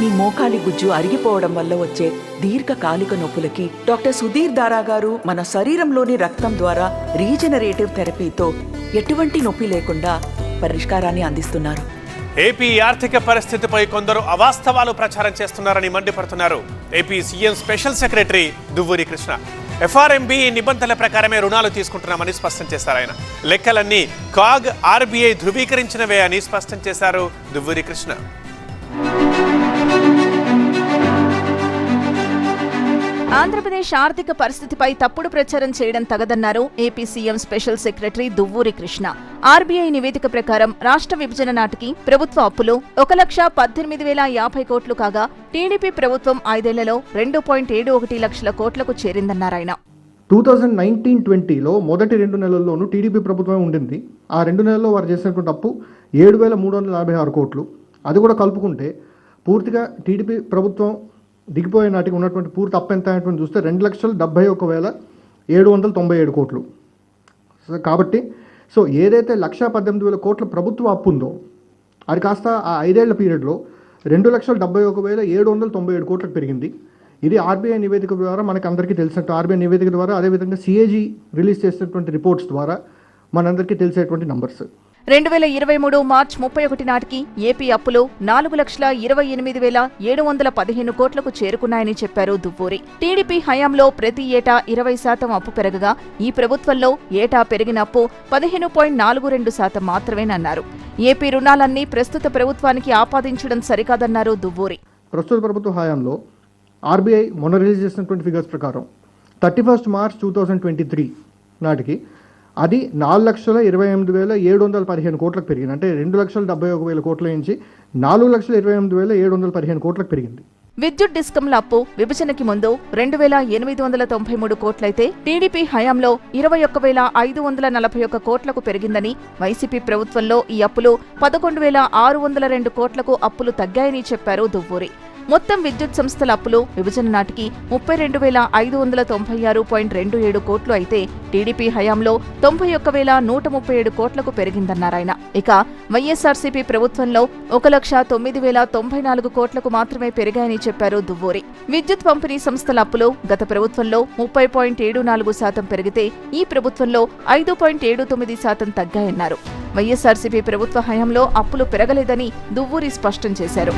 మీ మోకాలి గుజ్జు అరిగిపోవడం వల్ల వచ్చే దీర్ఘకాలిక నొప్పులకి డాక్టర్ సుధీర్ దారా గారు మన శరీరంలోని రక్తం ద్వారా రీజనరేటివ్ థెరపీతో ఎటువంటి నొప్పి లేకుండా పరిష్కారాన్ని అందిస్తున్నారు. ఏపీ ఆర్థిక పరిస్థితిపై కొందరు అవాస్తవాలు ప్రచారం చేస్తున్నారని మండిపడుతున్నారు. AP CM special secretary Duvvuri Krishna. FRMB నిబంధనల ప్రకారమే రుణాలు తీసుకుంటున్నామని స్పష్టం చేశారు ఆయన. లెక్కలన్నీ కాగ్ ఆర్బీఐ ధృవీకరించినవే అని స్పష్టం చేశారు దువ్వూరి కృష్ణ. ఆంధ్రప్రదేశ్ ఆర్థిక పరిస్థితిపై తప్పుడు ప్రచారం చేయడం తగదన్నారు AP CM special secretary Duvvuri Krishna. RBI నివేదిక ప్రకారం రాష్ట్ర విభజన నాటికి ప్రభుత్వ అప్పులు ఒక లక్ష పద్దెనిమిది వేల యాభై కోట్లు కాగా టీడీపీ ప్రభుత్వం ఐదేళ్ళలో రెండు పాయింట్ ఏడు ఒకటి లక్షల కోట్లకు చేరిందన్నారాయన టూ థౌజండ్ నైన్టీన్ ట్వంటీలో మొదటి రెండు నెలల్లోనూ టీడీపీ ప్రభుత్వం ఉండింది. ఆ రెండు నెలల్లో వారు చేసినటువంటి అప్పు ఏడు వేల మూడు వందల యాభై ఆరు కోట్లు. అది కూడా కలుపుకుంటే పూర్తిగా టీడీపీ ప్రభుత్వం దిగిపోయే నాటికి ఉన్నటువంటి పూర్తి అప్పు ఎంత అనేటువంటి చూస్తే రెండు లక్షల డెబ్బై ఒక వేల ఏడు వందల తొంభై ఏడు కోట్లు. కాబట్టి సో ఏదైతే లక్ష పద్దెనిమిది వేల కోట్ల ప్రభుత్వ అప్పు ఉందో అది కాస్త ఆ ఐదేళ్ళ పీరియడ్లో రెండు లక్షల డెబ్బై ఒక వేల ఏడు వందల తొంభై ఏడు కోట్లకు పెరిగింది. ఇది ఆర్బీఐ నివేదిక ద్వారా మనకు అందరికీ తెలిసినట్టు ఆర్బీఐ నివేదిక ద్వారా అదేవిధంగా సిఏజీ రిలీజ్ చేసినటువంటి రిపోర్ట్స్ ద్వారా మనందరికీ తెలిసేటువంటి నంబర్స్. రెండు వేల ఇరవై మూడు మార్చి ముప్పై ఒకటి నాటికి ఏపీ అప్పులు నాలుగు లక్షల ఇరవై ఎనిమిది వేల ఏడు వందల పదిహేను కోట్లకు చేరుకున్నాయని చెప్పారు దువ్వూరి. టీడీపీ హయాంలో ప్రతి ఏటా ఇరవై శాతం అప్పు పెరగగా ఈ ప్రభుత్వంలో ఏటా పెరిగిన అప్పు పదిహేను పాయింట్ నాలుగు రెండు శాతం మాత్రమేనన్నారు. ఏపీ రుణాలన్నీ ప్రస్తుత ప్రభుత్వానికి ఆపాదించడం సరికాదన్నారు దువ్వూరి. ప్రస్తుత ప్రభుత్వ హయాంలో ఆర్బీఐ మొన్న రిలీజ్ చేసినటువంటి ఫిగర్స్ ప్రకారం thirty first March two thousand twenty three నాటికి అది నాలుగు లక్షల ఇరవై ఎనిమిది వేల ఏడు వందల పదిహేను కోట్లకు పెరిగింది. అంటే రెండు లక్షల డెబ్బై ఒక వేల కోట్ల నుంచి నాలుగు లక్షల ఇరవై ఎనిమిది వేల ఏడు వందల పదిహేను కోట్లకు పెరిగింది. విద్యుత్ డిస్కంల అప్పు విభజనకి ముందు రెండు వేల ఎనిమిది వందల తొంభై మూడు కోట్లయితే టీడీపీ హయాంలో ఇరవై ఒక్క వేల ఐదు వందల నలభై ఒక్క కోట్లకు పెరిగిందని వైసీపీ ప్రభుత్వంలో ఈ అప్పులు పదకొండు వేల ఆరు వందల రెండు కోట్లకు అప్పులు తగ్గాయని చెప్పారు దువ్వూరి. మొత్తం విద్యుత్ సంస్థల అప్పులు విభజన నాటికి ముప్పై రెండు వేల ఐదు వందల తొంభై ఆరు పాయింట్ రెండు ఏడు కోట్లు అయితే టీడీపీ హయాంలో తొంభై ఒక్క వేల నూట ముప్పై ఏడు కోట్లకు పెరిగిందన్నారాయన ఇక వైఎస్ఆర్సీపీ ప్రభుత్వంలో ఒక లక్ష తొమ్మిది వేల తొంభై నాలుగు కోట్లకు మాత్రమే పెరిగాయని చెప్పారు దువ్వూరి. విద్యుత్ పంపిణీ సంస్థల అప్పులు గత ప్రభుత్వంలో ముప్పై పాయింట్ ఏడు నాలుగు శాతం పెరిగితే ఈ ప్రభుత్వంలో ఐదు పాయింట్ ఏడు తొమ్మిది శాతం తగ్గాయన్నారు. వైఎస్ఆర్సీపీ ప్రభుత్వ హయాంలో అప్పులు పెరగలేదని దువ్వూరి స్పష్టం చేశారు.